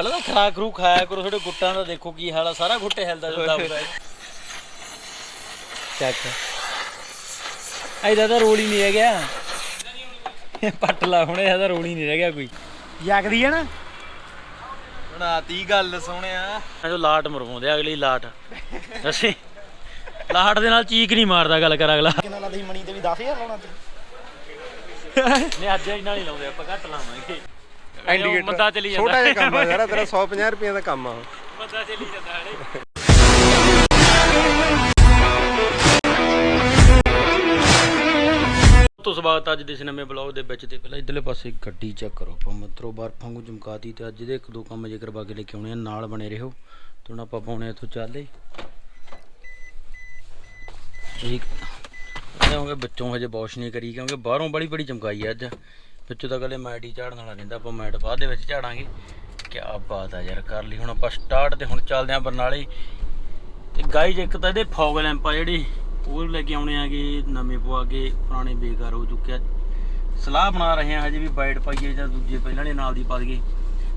ਪਹਿਲਾਂ ਤਾਂ ਖਰਾਕ ਰੂ ਖਾਇਆ ਕਰੋ ਤੁਹਾਡੇ ਗੁੱਟਾਂ ਦਾ ਦੇਖੋ ਕੀ ਹਾਲ ਆ ਸਾਰਾ ਗੁੱਟੇ ਹਿਲਦਾ ਜੋ ਦੱਬਦਾ ਹੈ ਚੱਕ। ਐਦਾ ਤਾਂ ਰੋਲ ਹੀ ਨਹੀਂ ਰਹਿ ਗਿਆ। ਪੱਟ ਲਾ ਹੁਣੇ ਇਹਦਾ ਰੋਲ ਹੀ ਨਹੀਂ ਰਹਿ ਗਿਆ ਕੋਈ। ਜਗਦੀ ਹੈ ਨਾ। ਬਣਾਤੀ ਗੱਲ ਸੋਹਣਿਆ। ਜੋ ਲਾਟ ਮਰਵਾਉਂਦੇ ਅਗਲੀ ਲਾਟ। ਅਸੀਂ ਲਾਟ ਦੇ ਨਾਲ ਚੀਕ ਨਹੀਂ ਮਾਰਦਾ ਗੱਲ ਕਰ ਅਗਲਾ। ਕਿੰਨਾ ਲਾਦੀ ਮਣੀ ਤੇ ਵੀ 10000 ਲਾਉਣਾ ਤੇ ਨਹੀਂ ਅੱਜ ਇਹਨਾਂ ਨਹੀਂ ਲਾਉਂਦੇ ਆਪਾਂ ਘੱਟ ਲਾਵਾਂਗੇ। ਇੰਡੀਕੇਟਰ ਮੰਦਾ ਚਲੀ ਜਾਂਦਾ। ਛੋਟਾ ਜਿਹਾ ਕੰਮ ਆ ਯਾਰ ਤੇਰਾ 150 ਰੁਪਏ ਦਾ ਕੰਮ ਆ। ਮੰਦਾ ਚਲੀ ਜਾਂਦਾ ਹਲੇ। ਤੋਂ ਸਵਾਗਤ ਅੱਜ ਦੇ ਇਸ ਨਵੇਂ ਬਲੌਗ ਦੇ ਵਿੱਚ ਤੇ ਪਹਿਲਾਂ ਇਧਰਲੇ ਪਾਸੇ ਗੱਡੀ ਚੈੱਕ ਕਰੋ। ਆਪਾਂ ਮਤਰੋ ਬਾਰ ਫੰਗੂ ਚਮਕਾਤੀ ਤੇ ਅੱਜ ਦੇ ਇੱਕ ਦੋ ਕੰਮ ਜੇ ਕਰਵਾ ਕੇ ਲੈ ਕੇ ਆਉਣੇ ਆ ਨਾਲ ਬਣੇ ਰਹੋ। ਤੇ ਹੁਣ ਆਪਾਂ ਪਾਉਣੇ ਇੱਥੋਂ ਚਾਲੇ। ਇੱਕ ਕਿਉਂਕਿ ਬੱਚੋਂ ਹਜੇ ਵਾਸ਼ ਨਹੀਂ ਕਰੀ ਕਿਉਂਕਿ ਬਾਹਰੋਂ ਬੜੀ ਬੜੀ ਚਮਕਾਈ ਆ ਅੱਜ। ਵਿੱਚੋਂ ਤਾਂ ਗਲੇ ਮੈਟ ਹੀ ਝਾੜਨ ਵਾਲਾ ਰਹਿੰਦਾ, ਆਪਾਂ ਮੈਟ ਬਾਅਦ ਦੇ ਵਿੱਚ ਝਾੜਾਂਗੇ। ਕੀ ਬਾਤ ਆ ਯਾਰ, ਕਰ ਲਈ। ਹੁਣ ਆਪਾਂ ਸਟਾਰਟ ਤੇ ਹੁਣ ਚੱਲਦੇ ਆਂ ਬਰਨਾਲੇ। ਤੇ ਗਾਈਜ ਇੱਕ ਤਾਂ ਇਹਦੇ ਫੌਗ ਲੈਂਪ ਆ ਜਿਹੜੀ, ਉਹ ਲੈ ਕੇ ਆਉਣੇ ਆਗੇ ਨਵੇਂ ਪਵਾ ਕੇ ਪੁਰਾਣੇ ਬੇਕਾਰ ਹੋ ਚੁੱਕਿਆ ਸਲਾਹ ਬਣਾ ਰਹੇ ਆ ਹਜੇ ਵੀ ਬਾਈਟ ਪਾਈਏ ਜਾਂ ਦੂਜੇ ਪਹਿਲਾਂ ਵਾਲੇ ਨਾਲ ਦੀ ਪਾ ਦਈਏ।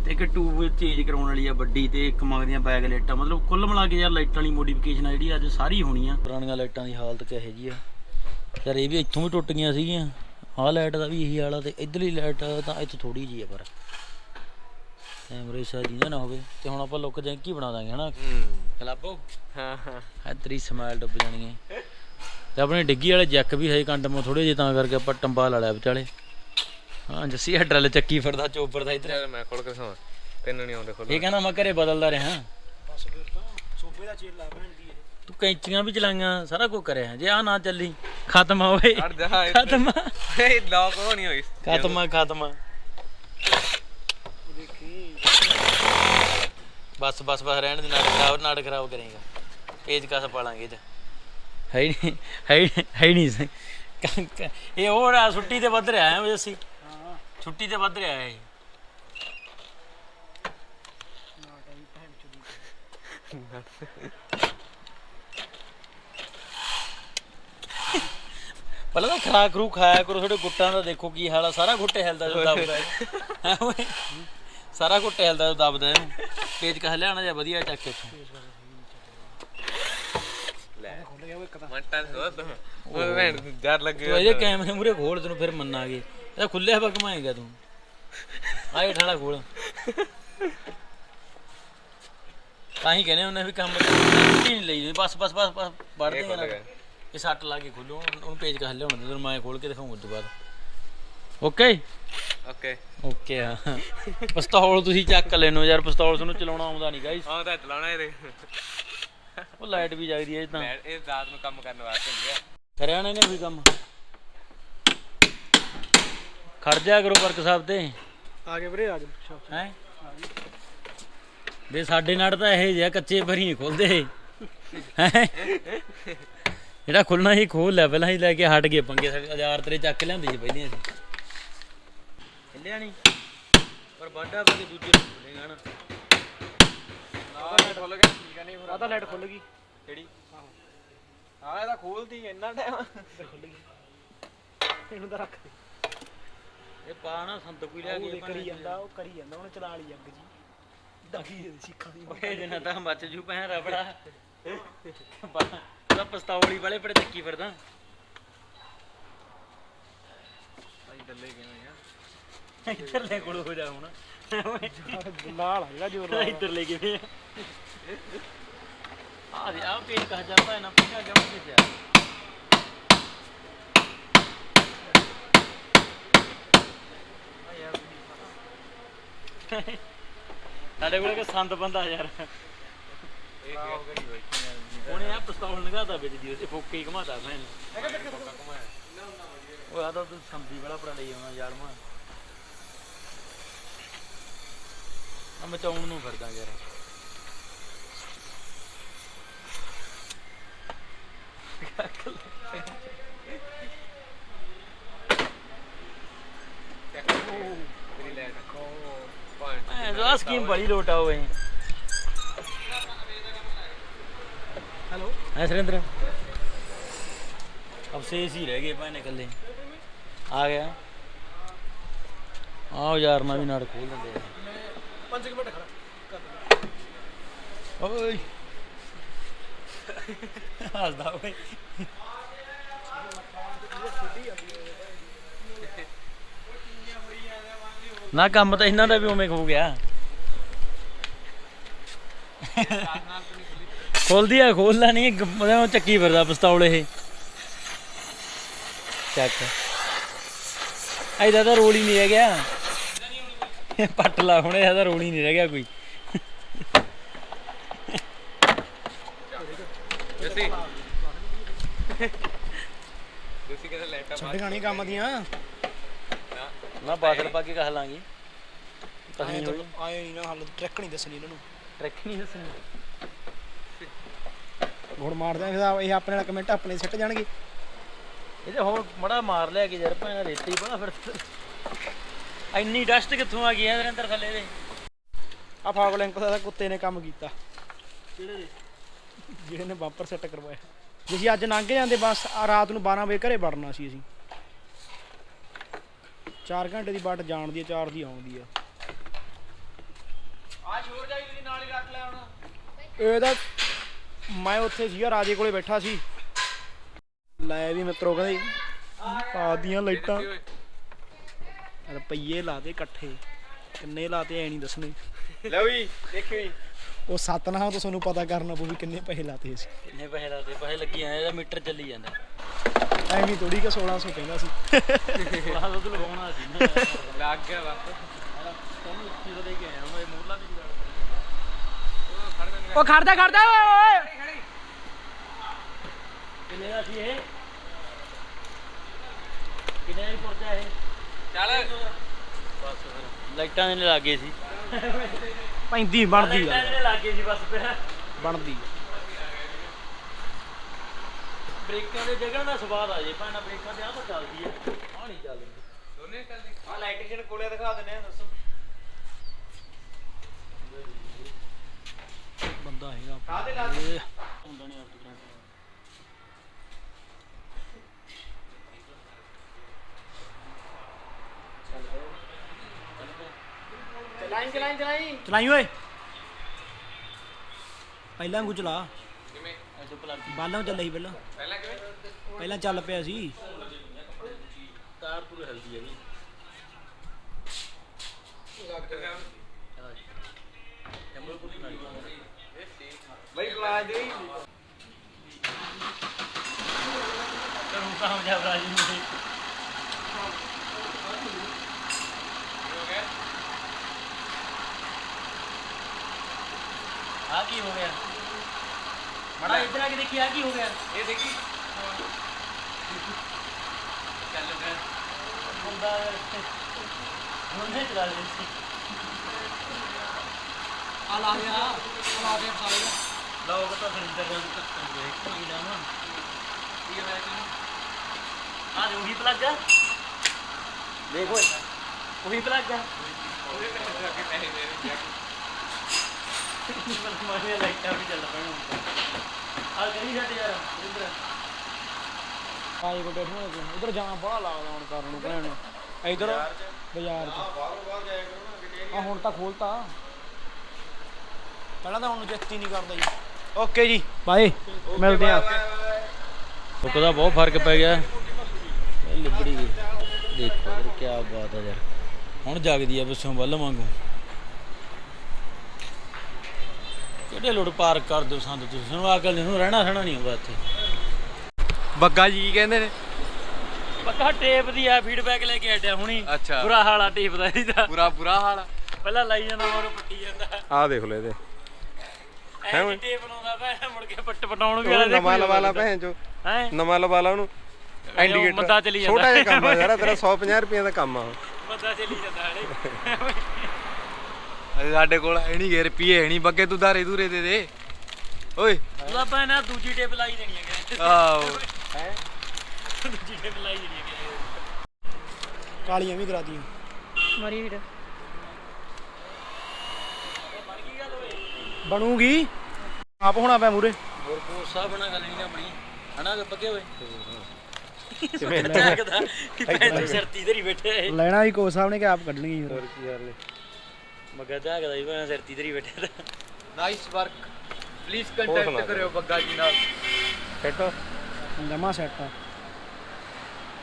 ਤੇ ਇੱਕ ਟੂਬ ਚੇਂਜ ਕਰਾਉਣ ਵਾਲੀ ਆ ਵੱਡੀ ਤੇ ਇੱਕ ਮੰਗਦੀਆਂ ਬੈਗ ਲਾਈਟਾਂ ਮਤਲਬ ਕੁੱਲ ਮਿਲਾ ਕੇ ਯਾਰ ਲਾਈਟਾਂ ਵਾਲੀ ਮੋਡੀਫਿਕੇਸ਼ਨ ਆ ਜਿਹੜੀ ਅੱਜ ਸਾਰੀ ਹੋਣੀ ਆ। ਪੁਰਾਣੀਆਂ ਲਾਈਟਾਂ ਦੀ ਹਾਲਤ ਕਿਹੋ ਜੀ ਆ? ਯਾਰ ਇਹ ਵੀ ਇੱਥੋਂ ਵੀ ਟੁੱਟ ਗਈਆਂ ਸੀਗੀਆਂ। ਆਹ ਲਾਈਟ ਦਾ ਵੀ ਇਹੀ ਆ ਤੇ ਇਧਰਲੀ ਲਾਈਟ ਤਾਂ ਇੱਥੋਂ ਥੋੜੀ ਜੀ ਆ ਪਰ। ਕੈਮਰੇ ਸਾਜੀ ਨਾ ਹੋਵੇ ਤੇ ਹੁਣ ਆਪਾਂ ਲੁੱਕ ਜੈਂਕੀ ਬਣਾ ਦਾਂਗੇ ਹਨਾ? ਕਲੱਬੋ? ਹਾਂ ਹਾਂ। ਹੈ ਤੇਰੀ ਸਮਾਈਲ ਡੁੱਬ ਜਾਣੀ ਹੈ ਤੇ ਆਪਣੇ ਡਿੱਗੀ ਵਾਲੇ ਜੱਕ ਵੀ ਹੈ ਕੰਡਮ ਥੋੜੇ ਜਿਹੇ ਤਾਂ ਕਰਕੇ ਆਪਾਂ ਟੰਬਾ ਲਾ ਲਿਆ ਵਿਚਾਲੇ। ਹਾਂ ਜੱਸੀ ਇਹ ਡਰਲ ਚੱਕੀ ਫਿਰਦਾ ਚੋਪਰ ਦਾ ਇੱਧਰ। ਮੈਂ ਖੋਲ ਕੇ ਸਮਾਂ ਤੈਨੂੰ ਨਹੀਂ ਆਉਂਦੇ ਖੋਲ ਇਹ ਕਹਿੰਦਾ ਮੈਂ ਘਰੇ ਬਦਲਦਾ ਰਿਹਾ। ਬਸ ਫਿਰ ਤਾਂ ਸੋਫੇ ਦਾ ਚੇਰ ਲਾ ਭੈਣ ਦੀ ਇਹ ਤੂੰ ਕੈਂਚੀਆਂ ਵੀ ਚਲਾਈਆਂ ਸਾਰਾ ਕੁਝ ਕਰਿਆ ਜੇ ਆ ਨਾ ਚੱਲੀ ਖਤਮ ਆ ਓਏ ਹਟ ਜਾ ਖਤਮ ਇਹ ਲੌਕ ਹੋਣੀ ਹੋਈ। ਖਤਮ ਆ ਖਤਮ ਆ। ਦੇਖੀ ਬਸ ਬਸ ਬਸ ਰਹਿਣ ਦੇ ਨਾਟਕ ਖਰਾਬ ਨਾਟਕ ਖਰਾਬ ਕਰੇਗਾ। ਪੇਜ ਕਸ ਪਾਲਾਂਗੇ ਇਹ। ਹੈ ਨਹੀਂ ਹੈ ਨਹੀਂ- ਇਹ ਹੋਰ ਆ ਛੁੱਟੀ ਤੇ ਵੱਧ ਰਿਹਾ ਹੈ ਅਸੀਂ ਹਾਂ ਛੁੱਟੀ ਤੇ ਵੱਧ ਰਿਹਾ ਹੈ ਇਹ। ਭੈਣ ਪਹਿਲਾਂ ਤਾਂ ਖਰਾਕ ਰੂ ਖਾਇਆ ਕਰੋ, ਤੁਹਾਡੇ ਗੁੱਟਾਂ ਦਾ ਦੇਖੋ ਕੀ ਹਾਲ ਆ। ਸਾਰਾ ਗੁੱਟੇ ਹਿਲਦਾ ਜੋ ਦੱਬਦਾ ਹੈ। ਓਏ ਸਾਰਾ ਗੁੱਟੇ ਹਿਲਦਾ ਜੋ ਦੱਬਦਾ ਇਹਨੂੰ ਪੇਜ ਕਹ ਲਿਆਣਾ ਜਾਂ ਵਧੀਆ ਚੱਕ ਕੇ ਲੈ ਖੁੱਲ ਗਿਆ ਉਹ ਇੱਕ ਤਾਂ ਮੰਟਾਂ ਸੋਧ ਉਹ ਭੈਣ ਡਰ ਲੱਗੇ ਤੂੰ ਇਹਦੇ ਕੈਮਰੇ ਮੂਰੇ ਖੋਲ ਤੈਨੂੰ ਫਿਰ ਮੰਨਾਂਗੇ ਇਹ ਖੁੱਲਿਆ ਵਾ ਤੂੰ ਆਏ ਠਾਲਾ ਖੋਲ। ਤਾਂ ਹੀ ਕਹਿੰਦੇ ਉਹਨੇ ਵੀ ਕੰਮ ਨਹੀਂ ਲਈ। ਬਸ ਬਸ ਬਸ ਬਸ ਵੜਦੇ ਨਾ ਇਹ ਸੱਟ ਲਾ ਕੇ ਖੋਲੋ ਉਹਨੂੰ ਪੇਜ ਕਹ ਲਿਆਉਣ ਦੇ ਤੈਨੂੰ ਮੈਂ ਖੋਲ ਕੇ ਦਿਖਾਉਂਗਾ ਉਸ ਤੋਂ ਬਾਅਦ। ਓਕੇ ਓਕੇ ਓਕੇ ਆ ਪਿਸਤੌਲ ਤੁਸੀਂ ਚੱਕ ਲੈਨੋ ਯਾਰ ਪਿਸਤੌਲ ਤੁਹਾਨੂੰ ਚਲਾਉਣਾ ਆਉਂਦਾ ਨਹੀਂ ਗਾਈਸ ਆਹ ਤਾਂ ਚਲਾਉਣਾ ਇਹਦੇ। ਉਹ ਲਾਈਟ ਵੀ ਜਗਦੀ ਹੈ ਇਹ ਤਾਂ। ਇਹ ਰਾਤ ਨੂੰ ਕੰਮ ਕਰਨ ਵਾਸਤੇ ਹੁੰਦੀ ਆ। ਕਰਿਆ ਨਾ ਇਹਨੇ ਵੀ ਕੰਮ। ਖੜ ਜਾ ਕਰੋ ਵਰਕ ਸਾਹਿਬ ਤੇ। ਆ ਗਏ ਵੀਰੇ ਆ ਗਏ। ਸ਼ਾਪ ਹੈ? ਵੇ ਸਾਡੇ ਨਾਲ ਤਾਂ ਇਹ ਜਿਹਾ ਕੱਚੇ ਭਰੀ ਖੋਲਦੇ ਹੈ? ਜਿਹੜਾ ਖੁੱਲਣਾ ਹੀ ਖੋਲ ਲਿਆ ਪਹਿਲਾਂ ਹੀ ਲੈ ਕੇ ਹਟ ਗਏ ਪੰਗੇ ਸਾਡੇ ਹਜ਼ਾਰ ਤੇਰੇ ਚੱਕ ਲਿਆਂਦੇ ਸੀ ਪਹਿਲਾਂ ਅਸੀਂ ਹਿੱਲਿਆ ਨਹੀਂ ਪਰ ਬਾਡਾ ਪਾ ਕੇ ਦੂਜੇ ਨੂੰ ਖੋਲੇਗਾ ਨਾ। ਆਹ ਲਾਈਟ ਖੁੱਲ ਗਿਆ। ਠੀਕ ਆ ਨਹੀਂ ਆ ਤਾਂ ਲਾਈਟ ਖੁੱਲ ਗਈ। ਕਿਹੜੀ? ਹਾਂ ਇਹਦਾ ਖੋਲਦੀ ਇੰਨਾ ਟਾਈਮ ਖੁੱਲ ਗਈ। ਇਹਨੂੰ ਤਾਂ ਰੱਖ ਦੇ। ਇਹ ਪਾ ਨਾ ਸੰਤ ਕੋਈ ਲਿਆ ਉਹ ਕੇ ਕਰੀ ਜਾਂਦਾ ਉਹ ਕਰੀ ਜਾਂਦਾ ਉਹਨੇ ਚਲਾ ਲਈ ਅੱਗ ਜੀ। ਦਾਗੀ ਸਿੱਖਾਂ ਦੀ। ਓਏ ਜਿੰਨਾ ਤਾਂ ਮੱਚ ਜੂ ਪੈਣ ਰਬੜਾ। ਉਹਦਾ ਪਸਤੌਲੀ ਵਾਲੇ ਬੜੇ ਚੱਕੀ ਫਿਰਦਾ। ਭਾਈ ਡੱਲੇ ਕਿਵੇਂ ਆ ਇੱਧਰ ਲੈ ਕੋਲ ਹੋ ਜਾ ਹੁਣ। ਨਾਲ ਆ ਜਿਹੜਾ ਜੋਰ ਲਾ ਇੱਧਰ ਲੈ ਕੇ ਵੇ ਆ ਦੇ ਆ ਪੇਜ ਕਹ ਜਾਂਦਾ ਨਾ ਪਿਆ ਜਮਾ ਕੇ ਜਾ। ਸਾਡੇ ਕੋਲ ਇੱਕ ਸੰਤ ਬੰਦਾ ਯਾਰ। ਕੀ ਉਹਨੇ ਆ ਪਿਸਤੌਲ ਲਗਾਤਾ ਵਿੱਚ ਦੀ ਉਹਦੇ ਫੋਕੇ ਹੀ ਘਮਾਤਾ ਮੈਂ ਉਹ ਆ ਤਾਂ ਤੂੰ ਸੰਦੀ ਵਾਲਾ ਪੜਾ ਲਈ ਆਉਣਾ ਯਾਰ ਮਾ। ਆ ਮਚਾਉਣ ਨੂੰ ਫਿਰਦਾ ਯਾਰ। ਤੇਰੀ ਲਾਈਟ ਪੁਆਇੰਟ ਐ ਆ ਸਕੀਮ ਬੜੀ ਲੋਟ ਆ ਹੈਲੋ। ਹੈ ਸੁਰਿੰਦਰ। ਅਫਸੇਸ ਹੀ ਰਹਿ ਗਏ ਭਾਣੇ ਇਕੱਲੇ। ਆ ਗਿਆ। ਆਓ ਯਾਰ ਨਾ ਵੀ ਨਾੜ ਖੋਲ ਦਿੰਦੇ ਆ। 5 ਮਿੰਟ ਖੜਾ ਓਏ। ਹੱਸਦਾ ਓਏ। ਨਾ ਕੰਮ ਤਾਂ ਇਹਨਾਂ ਦਾ ਵੀ ਉਵੇਂ ਹੋ ਗਿਆ। ਖੋਲਦੀ ਆ ਖੋਲਦਾ ਨਹੀਂ ਮਤਲਬ ਚੱਕੀ ਫਿਰਦਾ ਪਿਸਤੌਲ ਇਹ। ਚੱਕ। ਐਦਾ ਤਾਂ ਰੋਲ ਹੀ ਨਹੀਂ ਰਹਿ ਗਿਆ। ਪੱਟ ਲਾ ਹੁਣ ਇਹਦਾ ਰੋਲ ਹੀ ਨਹੀਂ ਰਹਿ ਗਿਆ ਕੋਈ। ਜੱਸੀ। ਜੱਸੀ ਕਹਿੰਦਾ ਲੈਟਾ ਛੱਡ ਗਾਣੀ ਕੰਮ ਦੀਆਂ। ਨਾ। ਬਾਸਲ ਪਾ ਕੇ ਕਹ ਲਾਂਗੇ ਆਏ ਹੋਈ ਆਏ ਨਹੀਂ ਨਾ ਹਾਲ ਟਰੈਕ ਨਹੀਂ ਦੱਸਣੀ ਇਹਨਾਂ ਨੂੰ। ਟਰੈਕ ਨਹੀਂ ਦੱਸਣੀ। ਗੋੜ ਮਾਰਦੇ ਆ ਫਿਰ ਇਹ ਆਪਣੇ ਨਾਲ ਕਮੈਂਟ ਆਪਣੇ ਸਿੱਟ ਜਾਣਗੇ। ਇਹਦੇ ਹੋਰ ਮੜਾ ਮਾਰ ਲਿਆ ਕਿ ਯਾਰ ਭਾਂ ਰੇਤੀ ਬੜਾ ਫਿਰ ਇੰਨੀ ਡਸਟ ਕਿੱਥੋਂ ਆ ਗਈ ਇਹਦੇ ਅੰਦਰ ਥੱਲੇ ਦੇ? ਆ ਫਾਗ ਲਿੰਕ ਦਾ ਕੁੱਤੇ ਨੇ ਕੰਮ ਕੀਤਾ। ਜਿਹੜੇ ਨੇ ਬੰਪਰ ਸੈੱਟ ਕਰਵਾਇਆ। ਜੇ ਅਸੀਂ ਅੱਜ ਲੰਘ ਜਾਂਦੇ ਬਸ ਆ ਰਾਤ ਨੂੰ 12 ਵਜੇ ਘਰੇ ਵੜਨਾ ਸੀ ਅਸੀਂ। 4 ਘੰਟੇ ਦੀ ਬਾਟ ਜਾਣ ਦੀ 4 ਦੀ ਆਉਂਦੀ ਆ। ਆ ਸ਼ੋਰ ਜਾਈ ਤੁਸੀਂ ਨਾਲ ਹੀ ਰੱਖ ਲੈ ਹੁਣ। ਇਹਦਾ ਮੈਂ ਉੱਥੇ ਸੀਗਾ ਰਾਜੇ ਕੋਲੇ ਬੈਠਾ ਸੀ। ਲੈ ਵੀ ਮਿੱਤਰੋ ਕਹਿੰਦੇ ਪਾ ਦੀਆਂ ਲਾਈਟਾਂ। ਰੁਪਈਏ ਲਾਦੇ ਇਕੱਠੇ ਕਿੰਨੇ ਲਾਤੇ ਐ ਨਹੀਂ ਦੱਸਣੇ। ਲਓ ਜੀ ਦੇਖਿਓ ਜੀ। ਉਹ ਸਤਨਾਮ ਤੋਂ ਤੁਹਾਨੂੰ ਪਤਾ ਕਰਨਾ ਪਊ ਵੀ ਕਿੰਨੇ ਪੈਸੇ ਲਾਤੇ ਸੀ ਕਿੰਨੇ ਪੈਸੇ ਲਾਤੇ? ਪੈਸੇ ਲੱਗੀ ਜਾਂਦੇ ਇਹਦਾ ਮੀਟਰ ਚੱਲੀ ਜਾਂਦਾ। ਐਵੇਂ ਥੋੜੀ ਕਿ 1600 ਕਹਿੰਦਾ ਸੀ। ਥੋੜਾ ਦੁੱਧ ਲਗਾਉਣਾ ਸੀ ਲੱਗ ਗਿਆ ਬਸ। ਤੁਹਾਨੂੰ ਤੋਂ ਦੇ ਕੇ ਆਇਆ ਮੈਂ ਮੂਰਲਾ ਵੀ ਉਹ ਖੜਦਾ ਖੜਦਾ ਓਏ ਕਿੰਨੇ ਦਾ ਸੀ ਇਹ? ਕਿੰਨੇ ਦੀ ਪੁਰਜਾ ਇਹ? ਚੱਲ। ਬਸ ਫਿਰ ਲਾਈਟਾਂ ਦੇ ਲਾਗੇ ਸੀ। ਪੈਂਦੀ ਬਣਦੀ ਲਾਈਟਾਂ ਆ ਦੇ ਲਾਗੇ ਸੀ ਬਸ ਫਿਰ। ਬਣਦੀ ਬ੍ਰੇਕਾਂ ਦੇ ਜਗ੍ਹਾ ਦਾ ਸਵਾਦ ਆ ਜੇ ਭਾਣਾ ਬ੍ਰੇਕਾਂ ਤੇ ਆ ਤਾਂ ਚੱਲਦੀ ਹੈ ਆ ਨਹੀਂ ਚੱਲਦੀ। ਦੋਨੇ ਚੱਲਦੇ। ਆ ਲਾਈਟਿੰਗ ਕੋਲੇ ਦਿਖਾ ਦਿੰਦੇ ਆ ਦੱਸੋ। ਬੰਦਾ ਹੈਗਾ ਕਾਹਦੇ ਲਾ ਹੁੰਦਾ ਨਹੀਂ ਆਟੋ ਕਰੰਟ ਚਲਾਈ ਚਲਾਈ ਚਲਾਈ। ਚਲਾਈ ਓਏ। ਪਹਿਲਾਂ ਨੂੰ ਚਲਾ। ਕਿਵੇਂ ਪਲੱਗ ਬਾਲਾਂ ਨੂੰ ਚੱਲੇ ਸੀ ਪਹਿਲਾਂ। ਪਹਿਲਾਂ ਕਿਵੇਂ? ਪਹਿਲਾਂ ਚੱਲ ਪਿਆ ਸੀ। ਤਾਰ ਪੂਰੀ ਹਲਦੀ ਹੈ ਵੀ ਜੰਮੂ ਪੂਰੀ ਨਹੀਂ ਬਈ ਕਲਾਸ ਦੇ ਕਰੂੰ ਕੰਮ ਜਾ ਰਾਜੀ ਨੂੰ ਆ ਕੀ ਹੋ ਗਿਆ ਮੜਾ ਇੱਧਰ ਆ ਕੇ ਦੇਖੀ ਆ ਕੀ ਹੋ ਗਿਆ ਇਹ ਦੇਖੀ ਚੱਲ ਫਿਰ ਬੰਦਾ ਉਹਨੇ ਚਲਾ ਲਈ ਲੋਕ ਤਾਂ ਸਿੰਦਰ ਦੇ ਤੱਕ ਵੇਖ ਨਹੀਂ ਜਾਣਾ ਕੀ ਹੋਇਆ ਜੀ ਆ ਦੇ ਉਹੀ ਪਲੱਗ ਆ? ਦੇਖ ਉਹੀ ਪਲੱਗ ਆ? ਉਹਦੇ ਪੈਸੇ ਦੇ ਅੱਗੇ ਪੈਸੇ ਮੇਰੇ ਜਾ ਮਾਰੇ ਲਾਈਟਾਂ ਵੀ ਚੱਲ ਪੈਣ ਆ ਕਰੀ ਛੱਡ ਯਾਰ ਇੰਦਰ ਆਏ ਕੋ ਬੈਠਣਾ ਉਧਰ ਜਾਣਾ ਬੜਾ ਲੱਗਦਾ ਹੁਣ ਕਰਨ ਨੂੰ ਭੈਣ। ਨੂੰ ਇਧਰ ਬਾਜ਼ਾਰ ਚ? ਬਾਹਰੋਂ ਬਾਹਰ ਜਾਇਆ ਕਰੋ ਨਾ ਆ ਹੁਣ ਤਾਂ ਖੋਲਤਾ। ਪਹਿਲਾਂ ਤਾਂ ਹੁਣ ਜੱਤੀ ਨਹੀਂ ਕਰਦਾ ਜੀ। ਓਕੇ ਜੀ। ਬਾਏ ਮਿਲਦੇ ਆ ਉਹਦਾ ਬਹੁਤ ਫ਼ਰਕ ਪੈ ਗਿਆ। ਇਹ ਲਿਬੜੀ ਗਈ ਦੇਖੋ ਯਾਰ ਕੀ ਬਾਤ ਹੈ ਯਾਰ। ਹੁਣ ਜਾਗਦੀ ਆ ਪਿੱਛੋਂ ਵੱਲ ਵਾਂਗੂ। ਕਿਹੜੇ ਲੋੜ ਪਾਰਕ ਕਰ ਦਿਓ ਸੰਦ ਤੁਸੀਂ? ਸਾਨੂੰ ਅਕਲ ਨੂੰ ਰਹਿਣਾ ਸਹਿਣਾ ਨਹੀਂ ਹੁੰਦਾ ਇੱਥੇ। ਬੱਗਾ ਜੀ ਕਹਿੰਦੇ ਨੇ। ਪੱਕਾ ਟੇਪ ਦੀ ਆ ਫੀਡਬੈਕ ਲੈ ਕੇ ਹਟਿਆ ਹੁਣੀ। ਅੱਛਾ। ਬੁਰਾ ਹਾਲਾ ਟੇਪ ਦਾ ਇਹਦਾ। ਪੂਰਾ ਬੁਰਾ ਹਾਲ ਆ। ਪਹਿਲਾਂ ਲਾਈ ਜਾਂਦਾ ਮੋਰ ਪੱਟੀ ਜਾਂਦਾ। ਆਹ ਦੇਖ ਲੈ ਇਹਦੇ। ਐ ਟੇਪ ਲਾਉਂਦਾ ਪਿਆ ਮੁੜ ਕੇ ਪੱਟ ਪਟਾਉਣ ਵੀ ਨਵਾਂ ਲਵਾ ਲਾ ਭੈਣ ਚੋ। ਹੈ? ਨਵਾਂ ਲਵਾ ਲਾ ਉਹਨੂੰ ਉਹ ਮੰਦਾ ਚੱਲੀ ਜਾਂਦਾ। ਛੋਟਾ ਜਿਹਾ ਕੰਮ ਆ ਯਾਰ ਤੇਰਾ 150 ਰੁਪਏ ਦਾ ਕੰਮ ਆ ਉਹ। ਬੰਦਾ ਚੱਲੀ ਜਾਂਦਾ ਹਲੇ। ਅਜੇ ਸਾਡੇ ਕੋਲ ਹੈ ਨਹੀਂ ਗੇ ਰੁਪਏ ਹੈ ਨਹੀਂ ਬੱਗੇ ਤੂੰ ਧਾਰੇ ਧੂਰੇ ਦੇ ਦੇ। ਓਏ। ਉਹਦਾ ਆਪਾਂ ਨਾ ਦੂਜੀ ਟੇਪ ਲਾਈ ਦੇਣੀ ਹੈ ਕਹਿੰਦੇ ਆਓ ਦੂਜੀ ਟੇਪ ਲਾਈ ਦੇਣੀ ਹੈ ਕਾਲੀਆਂ ਵੀ ਕਰਾਤੀਆਂ ਮਰੀ ਵੀਰ ਬਣ ਗਈ ਗੱਲ ਓਏ ਬਣੂਗੀ। ਆਪ ਹੋਣਾ ਪਿਆ ਮੂਰੇ ਹੋਰ ਕੋਸਾ ਬਣਾ ਗੱਲ ਨਹੀਂ ਨਾ ਬਣੀ ਹਨਾ ਕਿ ਲੱਗਦਾ ਕਿ ਸ਼ਰਤੀ ਬੈਠੇ ਇਹ? ਲੈਣਾ ਵੀ ਕੋਚ ਸਾਹਿਬ ਨੇ ਕਿ ਆਪ ਕੱਢਣੀ ਹੋਰ ਕੀ ਯਾਰ ਲੈ ਮਗਾ ਜਾਗਦਾ ਹੀ ਮੈਂ ਸਿਰ ਤੀ ਤੇਰੀ ਬੈਠੇ ਦਾ ਨਾਈਸ ਵਰਕ ਪਲੀਜ਼ ਕੰਟੈਕਟ ਕਰਿਓ ਬੱਗਾ ਜੀ ਨਾਲ। ਫਿੱਟ ਜਮਾ ਸੈੱਟ ਆ।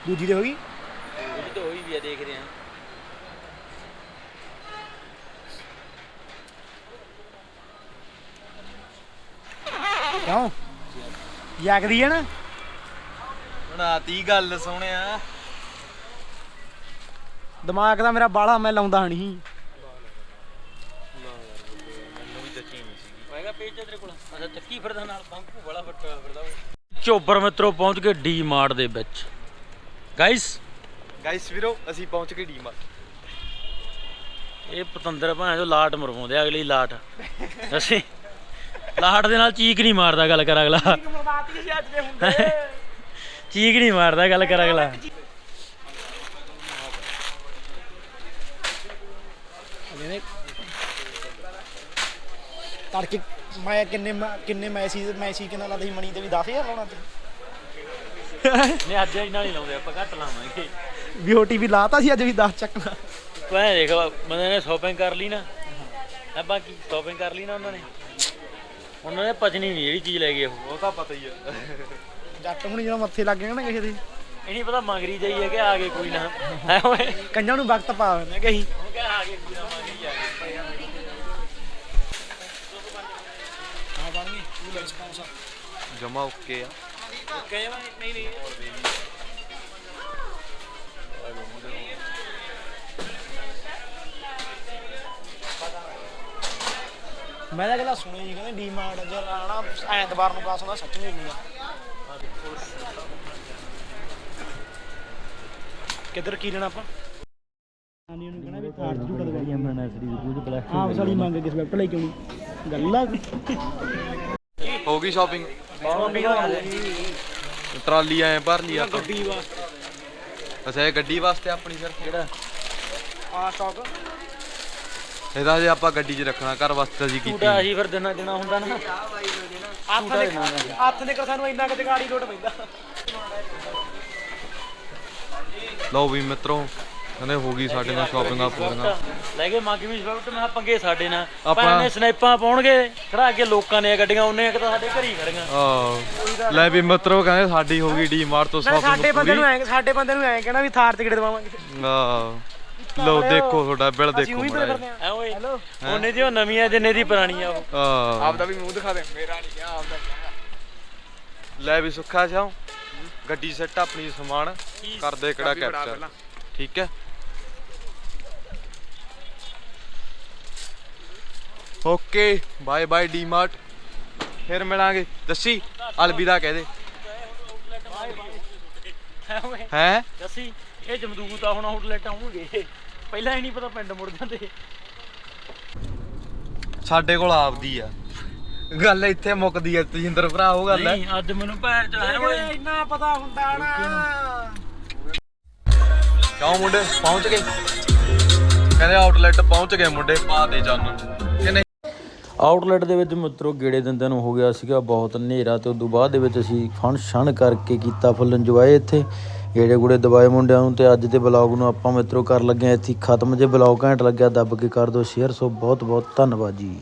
ਦੂਜੀ ਦੇ ਹੋ ਗਈ? ਇਹ ਤਾਂ ਹੋਈ ਵੀ ਆ ਦੇਖ ਰਹੇ ਆ। ਕਿਉਂ? ਯਾਕਦੀ ਹੈ ਨਾ? ਹੁਣ ਆਤੀ ਗੱਲ ਸੋਹਣਿਆ। ਦਿਮਾਗ ਦਾ ਮੇਰਾ ਬਾਲਾ ਮੈਂ ਲਾਉਂਦਾ ਨਹੀਂ ਹੋਏਗਾ ਪੇਜ ਤੇਰੇ ਕੋਲ। ਅੱਛਾ ਚੱਕੀ ਫਿਰਦਾ ਨਾਲ ਬੰਕੂ ਬੜਾ ਫੱਟਾ ਫਿਰਦਾ ਚੋਬਰ ਮਿੱਤਰੋ ਪਹੁੰਚ ਗਏ ਡੀ ਮਾਰਟ ਦੇ ਵਿੱਚ। ਗਾਇਸ ਗਾਇਸ ਵੀਰੋ ਅਸੀਂ ਪਹੁੰਚ ਗਏ ਡੀਮਾ ਇਹ ਪਤੰਦਰ ਭਾਂ ਜੋ ਲਾਟ ਮਰਵਾਉਂਦੇ ਅਗਲੀ ਲਾਟ। ਅਸੀਂ ਲਾਟ ਦੇ ਨਾਲ ਚੀਕ ਨਹੀਂ ਮਾਰਦਾ ਗੱਲ ਕਰ ਅਗਲਾ। ਮਰਵਾਤੀ ਸੀ ਅੱਜ ਦੇ ਹੁੰਦੇ। ਚੀਕ ਨਹੀਂ ਮਾਰਦਾ ਗੱਲ ਕਰ ਅਗਲਾ। ਤੜਕੇ ਮੈਂ ਕਿੰਨੇ ਕਿੰਨੇ ਮੈਸੇਜ ਮੈਸੇਜ ਕਿੰਨਾ ਲਾਦਾ ਸੀ ਮਣੀ ਤੇ ਵੀ 10000 ਲਾਉਣਾ ਤੇ ਨਹੀਂ ਅੱਜ ਇਹਨਾਂ ਨਹੀਂ ਲਾਉਂਦੇ ਆਪਾਂ ਘੱਟ ਲਾਵਾਂਗੇ। ਵੀ ਟੀਵੀ ਲਾਤਾ ਸੀ ਅੱਜ ਵੀ 10 ਚੱਕਣਾ। ਐਂ ਦੇਖ ਬੰਦੇ ਨੇ ਸ਼ਾਪਿੰਗ ਕਰ ਲਈ ਨਾ। ਆ ਬਾਕੀ ਸ਼ਾਪਿੰਗ ਕਰ ਲਈ ਨਾ ਉਹਨਾਂ ਨੇ? ਉਹਨਾਂ ਨੇ ਪਚਣੀ ਨਹੀਂ ਜਿਹੜੀ ਚੀਜ਼ ਲੈ ਗਏ ਉਹ। ਉਹ ਤਾਂ ਪਤਾ ਹੀ ਆ। ਜੱਟ ਹੁਣ ਜਦੋਂ ਮੱਥੇ ਲੱਗ ਗਏ ਨਾ ਕਿਸੇ ਦੇ। ਇਹ ਨਹੀਂ ਪਤਾ ਮੰਗਰੀ ਜਾਈਏ ਕਿ ਆ ਗਏ ਕੋਈ ਨਾ। ਹੈ ਓਏ ਕੰਜਾਂ ਨੂੰ ਵਕਤ ਪਾ ਮੈਂ ਕਹੀ। ਉਹ ਕਹ ਆ ਗਏ ਕੋਈ ਨਾ ਮੰਗਰੀ ਆ ਗਏ ਜਮਾ ਓਕੇ ਆ। ਕਹੇ ਨਹੀਂ ਨਹੀਂ। ਮੈਂ ਤਾਂ ਗੱਲਾਂ ਸੁਣੀ ਜੀ ਕਹਿੰਦੇ ਡੀਮਾਰਟ ਜੇ ਆਣਾ ਐਤਵਾਰ ਨੂੰ ਕਾਸ ਹੁੰਦਾ ਸੱਚ ਨਹੀਂ ਹੁੰਦਾ ਕਿੱਧਰ ਕੀ ਲੈਣਾ ਆਪਾਂ? ਨਾਨੀ ਨੂੰ ਕਹਿਣਾ ਵੀ ਥਾਰ ਝੂਟਾ ਦਵਾਈ ਮੈਂ ਦੇ ਕੁਝ ਬਲੈਕ ਆਪ ਸਾਲੀ ਮੰਗ ਕੇ ਸਵੈਪਟ ਲੈ ਕੇ ਆਉਣੀ। ਗੱਲ ਆ ਹੋ ਗਈ ਸ਼ਾਪਿੰਗ ਸ਼ਾਪਿੰਗ ਹੋ ਟਰਾਲੀ ਐ ਭਰ ਲਈ ਆਪਾਂ। ਗੱਡੀ ਵਾਸਤੇ। ਅੱਛਾ ਇਹ ਗੱਡੀ ਵਾਸਤੇ ਆਪਣੀ ਸਿਰਫ ਕਿਹੜਾ? ਆ ਸਟਾਕ ਇਹਦਾ ਜੇ ਆਪਾਂ ਗੱਡੀ 'ਚ ਰੱਖਣਾ ਘਰ ਵਾਸਤੇ ਅਸੀਂ ਕੀਤੀ ਝੂਟਾ ਅਸੀਂ ਫਿਰ ਦੇਣਾ ਦੇਣਾ ਹੁੰਦਾ ਨਾ। ਹੱਥ ਦੇ ਹੱਥ ਦੇ ਕਰ ਸਾਨੂੰ ਇੰਨਾ ਕਿ ਜਗਾੜੀ ਲੋਟ ਪੈਂਦਾ। ਲਓ ਵੀ ਮਿੱਤਰੋ ਕਹਿੰਦੇ ਹੋ ਗਈ ਸਾਡੇ ਨਾਲ ਸ਼ਾਪਿੰਗਾਂ ਪੂਰੀਆਂ। ਲੈ ਕੇ ਮੰਗ ਵੀ ਸਵਿਫਟ ਮੈਂ ਪੰਗੇ ਸਾਡੇ ਨਾਲ। ਆਪਾਂ- ਨੇ ਸਨੈਪਾਂ ਪਾਉਣਗੇ ਖੜਾ ਕੇ ਲੋਕਾਂ ਨੇ ਗੱਡੀਆਂ ਉਹਨੇ ਇੱਕ ਤਾਂ ਸਾਡੇ ਘਰ ਹੀ ਖੜੀਆਂ। ਆ ਲੈ ਵੀ ਮਿੱਤਰੋ ਕਹਿੰਦੇ ਸਾਡੀ ਹੋ ਗਈ ਡੀਮਾਰਟ ਤੋਂ ਮੈਂ ਸਾਡੇ ਸ਼ਾਪਿੰਗ ਬੰਦੇ ਨੂੰ ਐ ਸਾਡੇ ਬੰਦੇ ਨੂੰ ਐ ਕਹਿਣਾ ਵੀ ਥਾਰ ਤੇ ਕਿਹੜੇ ਦਵਾਵਾਂਗੇ। ਆ ਲਓ ਦੇਖੋ ਤੁਹਾਡਾ ਬਿੱਲ ਦੇਖੋ ਮਾੜਾ ਜਿਹਾ। ਆ। ਐ ਓਏ ਹੈਲੋ। ਉਹਨੇ ਦੀ ਉਹ ਨਵੀਂ ਆ ਜਿੰਨੇ ਦੀ ਪੁਰਾਣੀ ਆ ਉਹ। ਆ ਆਪਦਾ ਵੀ ਮੂੰਹ ਦਿਖਾ ਦੇ ਮੇਰਾ ਨਹੀਂ ਕਿਹਾ ਆਪਦਾ ਲੈ ਵੀ ਸੁੱਖਾ ਸਿਆਓ ਗੱਡੀ ਸੈੱਟ ਆਪਣੀ ਸਮਾਨ। ਕਰਦੇ ਕਿਹੜਾ ਚਾਬੀ ਫੜਾ ਕੈਪਚਰ ਪਹਿਲਾਂ। ਠੀਕ ਹੈ। ਓਕੇ ਬਾਏ ਬਾਏ ਡੀਮਾਰਟ ਫਿਰ ਮਿਲਾਂਗੇ। ਦੱਸੀ ਅਲਵਿਦਾ ਕਹਿ ਦੇ। ਹੈ? ਦੱਸੀ। ਇਹ ਜਮਦੂਤ ਆ ਹੁਣ ਆਊਟਲੈਟ ਆਉਣਗੇ। ਪਹਿਲਾਂ ਹੀ ਨਹੀਂ ਪਤਾ ਪਿੰਡ ਮੁੜ ਜਾਂਦੇ। ਸਾਡੇ ਕੋਲ ਆਪਦੀ ਆ। ਗੱਲ ਇੱਥੇ ਮੁੱਕਦੀ ਆ ਤਜਿੰਦਰ ਭਰਾ ਉਹ ਗੱਲ ਹੈ ਨਹੀਂ ਅੱਜ ਮੈਨੂੰ ਭੈਣ ਚ ਹੈ ਓਏ ਇੰਨਾ ਪਤਾ ਹੁੰਦਾ ਨਾ। ਕਿਉਂ ਮੁੰਡੇ? ਪਹੁੰਚ ਗਏ। ਕਹਿੰਦੇ ਆਊਟਲੈਟ ਪਹੁੰਚ ਗਏ ਮੁੰਡੇ ਪਾ ਦੇ ਜਾਨ। ਕਿ ਨਹੀਂ? ਆਊਟਲੈਟ ਦੇ ਵਿੱਚ ਮਿੱਤਰੋ ਗੇੜੇ ਦਿੰਦਿਆਂ ਨੂੰ ਹੋ ਗਿਆ ਸੀਗਾ ਬਹੁਤ ਹਨੇਰਾ ਤੇ ਉਦੋਂ ਬਾਅਦ ਦੇ ਵਿੱਚ ਅਸੀਂ ਫੰਕਸ਼ਨ ਕਰਕੇ ਕੀਤਾ ਫੁੱਲ ਇੰਜੋਏ ਇੱਥੇ। ਗੇੜੇ ਗੂੜੇ ਦਵਾਏ ਮੁੰਡਿਆਂ ਨੂੰ ਤੇ ਅੱਜ ਦੇ ਬਲੌਗ ਨੂੰ ਆਪਾਂ ਮਿੱਤਰੋ ਕਰ ਲੱਗੇ ਹਾਂ ਇੱਥੇ ਖਤਮ। ਜੇ ਬਲੌਗ ਘੈਂਟ ਲੱਗਿਆ, ਦੱਬ ਕੇ ਕਰ ਦਿਓ ਸ਼ੇਅਰ ਸੋ ਬਹੁਤ ਬਹੁਤ ਧੰਨਵਾਦ ਜੀ।